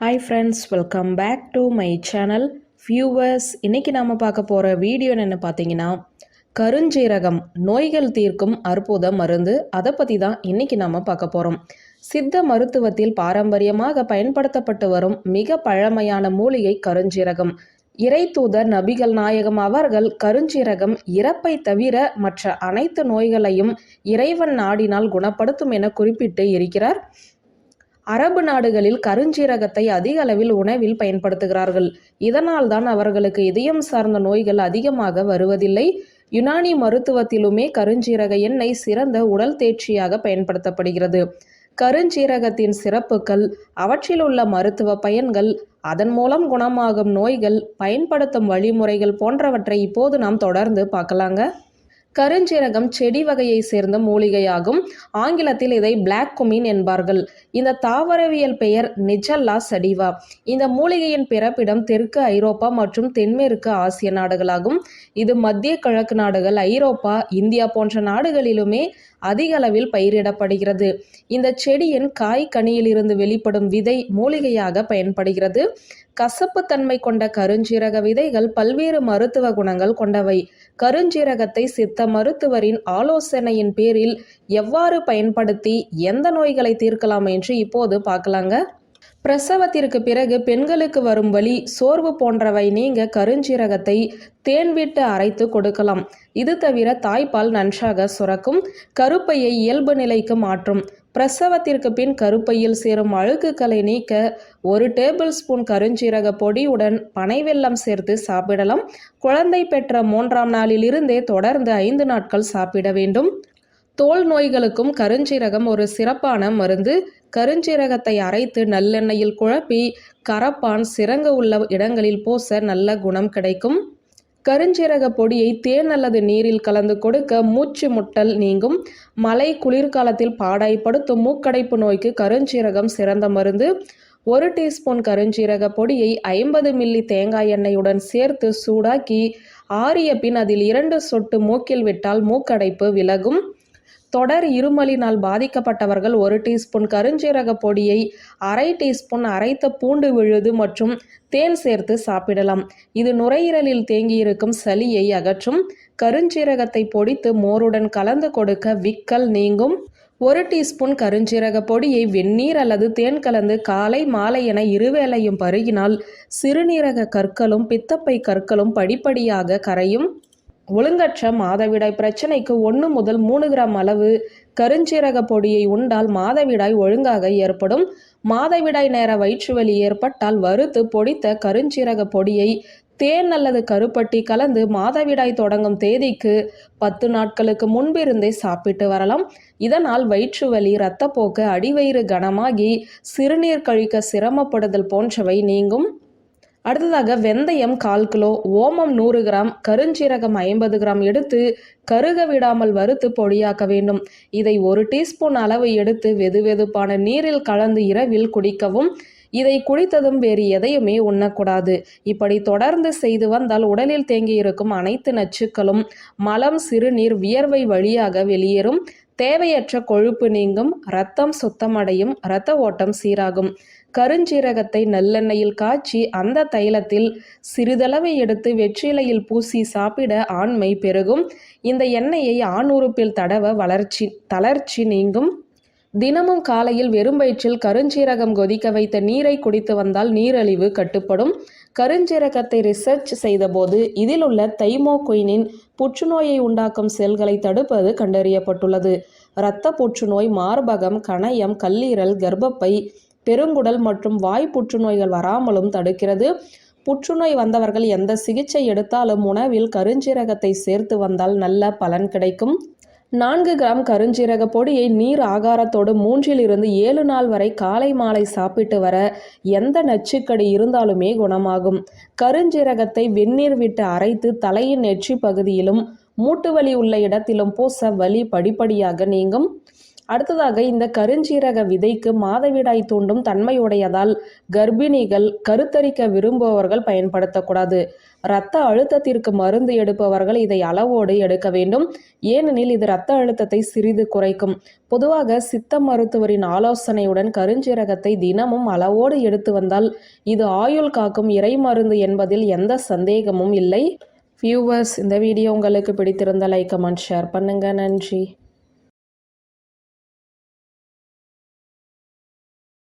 Hi friends welcome back to my channel viewers இன்றைக்கி நாம் பார்க்க போகிற வீடியோ என்னென்னு பார்த்தீங்கன்னா கருஞ்சீரகம் நோய்கள் தீர்க்கும் அற்புத மருந்து. அதை பற்றி தான் இன்றைக்கி நாம் பார்க்க போகிறோம் சித்த மருத்துவத்தில் பாரம்பரியமாக பயன்படுத்தப்பட்டு வரும் மிக பழமையான மூலிகை கருஞ்சீரகம். இறைத்தூதர் நபிகள் நாயகம் அவர்கள் கருஞ்சீரகம் இறப்பை தவிர மற்ற அனைத்து நோய்களையும் இறைவன் நாடினால் குணப்படுத்தும் என குறிப்பிட்டு இருக்கிறார். அரபு நாடுகளில் கருஞ்சீரகத்தை அதிக அளவில் உணவில் பயன்படுத்துகிறார்கள். இதனால் தான் அவர்களுக்கு இதயம் சார்ந்த நோய்கள் அதிகமாக வருவதில்லை. யுனானி மருத்துவத்திலுமே கருஞ்சீரக எண்ணெய் சிறந்த உடல் தேர்ச்சியாக பயன்படுத்தப்படுகிறது. கருஞ்சீரகத்தின் சிறப்புகள் அவற்றில் உள்ள மருத்துவ பயன்கள் அதன் மூலம் குணமாகும் நோய்கள் பயன்படுத்தும் வழிமுறைகள் போன்றவற்றை இப்போது நாம் தொடர்ந்து பார்க்கலாங்க. கருஞ்சீரகம் செடி வகையை சேர்ந்த மூலிகையாகும். ஆங்கிலத்தில் இதை பிளாக் குமின் என்பார்கள். இந்த தாவரவியல் பெயர் நிஜல்லா சடிவா இந்த மூலிகையின் பிறப்பிடம் தெற்கு ஐரோப்பா மற்றும் தென்மேற்கு ஆசிய நாடுகளாகும். இது மத்திய கிழக்கு நாடுகள் ஐரோப்பா இந்தியா போன்ற நாடுகளிலுமே அதிக அளவில் பயிரிடப்படுகிறது. இந்த செடியின் காய் கனியிலிருந்து வெளிப்படும் விதை மூலிகையாக பயன்படுகிறது. கசப்புத்தன்மை கொண்ட கருஞ்சீரக விதைகள் பல்வேறு மருத்துவ குணங்கள் கொண்டவை. கருஞ்சீரகத்தை சித்த மருத்துவரின் ஆலோசனையின் பேரில் எவ்வாறு பயன்படுத்தி எந்த நோய்களை தீர்க்கலாம் என்று இப்போது பார்க்கலாங்க. பிரசவத்திற்கு பிறகு பெண்களுக்கு வரும் வலி சோர்வு போன்றவை நீங்க கருஞ்சீரகத்தை தேன் விட்டு அரைத்து கொடுக்கலாம். இது தவிர தாய்ப்பால் நன்றாக சுரக்கும் கருப்பையை இயல்பு நிலைக்கு மாற்றும். பிரசவத்திற்கு பின் கருப்பையில் சேரும் அழுக்குகளை நீக்க ஒரு டேபிள் ஸ்பூன் கருஞ்சீரக பொடியுடன் பனை வெல்லம் சேர்த்து சாப்பிடலாம். குழந்தை பெற்ற மூன்றாம் நாளில் இருந்தே தொடர்ந்து ஐந்து நாட்கள் சாப்பிட வேண்டும். தோல் நோய்களுக்கும் கருஞ்சீரகம் ஒரு சிறப்பான மருந்து. கருஞ்சீரகத்தை அரைத்து நல்லெண்ணெயில் குழப்பி கரப்பான் சிறங்க உள்ள இடங்களில் பூச நல்ல குணம் கிடைக்கும். கருஞ்சீரக பொடியை தேன் அல்லது நீரில் கலந்து கொடுக்க மூச்சு முட்டல் நீங்கும். மழை குளிர்காலத்தில் பாடாய்ப்படுத்தும் மூக்கடைப்பு நோய்க்கு கருஞ்சீரகம் சிறந்த மருந்து. ஒரு டீஸ்பூன் கருஞ்சீரக பொடியை ஐம்பது மில்லி தேங்காய் எண்ணெயுடன் சேர்த்து சூடாக்கி ஆறிய பின் அதில் இரண்டு சொட்டு மூக்கில் விட்டால் மூக்கடைப்பு விலகும். தொடர் இருமலினால் பாதிக்கப்பட்டவர்கள் ஒரு டீஸ்பூன் கருஞ்சீரக பொடியை அரை டீஸ்பூன் அரைத்த பூண்டு விழுது மற்றும் தேன் சேர்த்து சாப்பிடலாம். இது நுரையீரலில் தேங்கியிருக்கும் சளியை அகற்றும். கருஞ்சீரகத்தை பொடித்து மோருடன் கலந்து கொடுக்க விக்கல் நீங்கும். ஒரு டீஸ்பூன் கருஞ்சீரக பொடியை வெந்நீர் அல்லது தேன் கலந்து காலை மாலை என இருவேளையும் பருகினால் சிறுநீரக கற்களும் பித்தப்பை கற்களும் படிப்படியாக கரையும். ஒழுங்கற்ற மாதவிடாய் பிரச்சனைக்கு ஒன்று முதல் மூணு கிராம் அளவு கருஞ்சீரக பொடியை உண்டால் மாதவிடாய் ஒழுங்காக ஏற்படும். மாதவிடாய் நேர வயிற்றுவலி ஏற்பட்டால் வறுத்து பொடித்த கருஞ்சீரக பொடியை தேன் அல்லது கருப்பட்டி கலந்து மாதவிடாய் தொடங்கும் தேதிக்கு பத்து நாட்களுக்கு முன்பிருந்தே சாப்பிட்டு வரலாம். இதனால் வயிற்றுவலி இரத்தப்போக்கு அடிவயிறு கனமாகி சிறுநீர் கழிக்க சிரமப்படுதல் போன்றவை நீங்கும். அடுத்ததாக வெந்தயம் கால் கிலோ ஓமம் நூறு கிராம் கருஞ்சீரகம் ஐம்பது கிராம் எடுத்து கருக விடாமல் வறுத்து பொடியாக்க வேண்டும். இதை ஒரு டீஸ்பூன் அளவு எடுத்து வெது வெதுப்பான நீரில் கலந்து இரவில் குடிக்கவும். இதை குடித்ததும் வேறு எதையுமே உண்ணக்கூடாது. இப்படி தொடர்ந்து செய்து வந்தால் உடலில் தேங்கியிருக்கும் அனைத்து நச்சுக்களும் மலம் சிறுநீர் வியர்வை வழியாக வெளியேறும். தேவையற்ற கொழுப்பு நீங்கும் இரத்தம் சுத்தமடையும் இரத்த ஓட்டம் சீராகும். கருஞ்சீரகத்தை நல்லெண்ணெயில் காய்ச்சி அந்த தைலத்தில் சிறிதளவை எடுத்து வெற்றிலையில் பூசி சாப்பிட ஆண்மை பெருகும். இந்த எண்ணெயை ஆணுறுப்பில் தடவ வளர்ச்சி தளர்ச்சி நீங்கும். தினமும் காலையில் வெறும் வயிற்றில் கருஞ்சீரகம் கொதிக்க வைத்த நீரை குடித்து வந்தால் நீரழிவு கட்டுப்படும். கருஞ்சீரகத்தை ரிசர்ச் செய்தபோது இதில் உள்ள தைமோகுயினின் புற்றுநோயை உண்டாக்கும் செல்களை தடுப்பது கண்டறியப்பட்டுள்ளது. இரத்த புற்றுநோய் மார்பகம் கணையம் கல்லீரல் கர்ப்பப்பை பெருங்குடல் மற்றும் வாய் புற்றுநோய்கள் வராமலும் தடுக்கிறது. புற்றுநோய் வந்தவர்கள் எந்த சிகிச்சை எடுத்தாலும் உணவில் கருஞ்சீரகத்தை சேர்த்து வந்தால் நல்ல பலன் கிடைக்கும். நான்கு கிராம் கருஞ்சீரக பொடியை நீர் ஆகாரத்தோடு மூன்றில் இருந்து ஏழு நாள் வரை காலை மாலை சாப்பிட்டு வர எந்த நச்சுக்கடி இருந்தாலுமே குணமாகும். கருஞ்சீரகத்தை வெந்நீர் விட்டு அரைத்து தலையின் நெற்றி பகுதியிலும் மூட்டு வலி உள்ள இடத்திலும் பூச வலி படிப்படியாக நீங்கும். அடுத்ததாக இந்த கருஞ்சீரக விதைக்கு மாதவிடாய் தூண்டும் தன்மையுடையதால் கர்ப்பிணிகள் கருத்தரிக்க விரும்புபவர்கள் பயன்படுத்தக்கூடாது. இரத்த அழுத்தத்திற்கு மருந்து எடுப்பவர்கள் இதை அளவோடு எடுக்க வேண்டும். ஏனெனில் இது இரத்த அழுத்தத்தை சிறிது குறைக்கும். பொதுவாக சித்த மருத்துவரின் ஆலோசனையுடன் கருஞ்சீரகத்தை தினமும் அளவோடு எடுத்து வந்தால் இது ஆயுள் காக்கும் இறை மருந்து என்பதில் எந்த சந்தேகமும் இல்லை. வியூவர்ஸ் இந்த வீடியோ உங்களுக்கு பிடித்திருந்த லைக் கமெண்ட் ஷேர் பண்ணுங்க. நன்றி.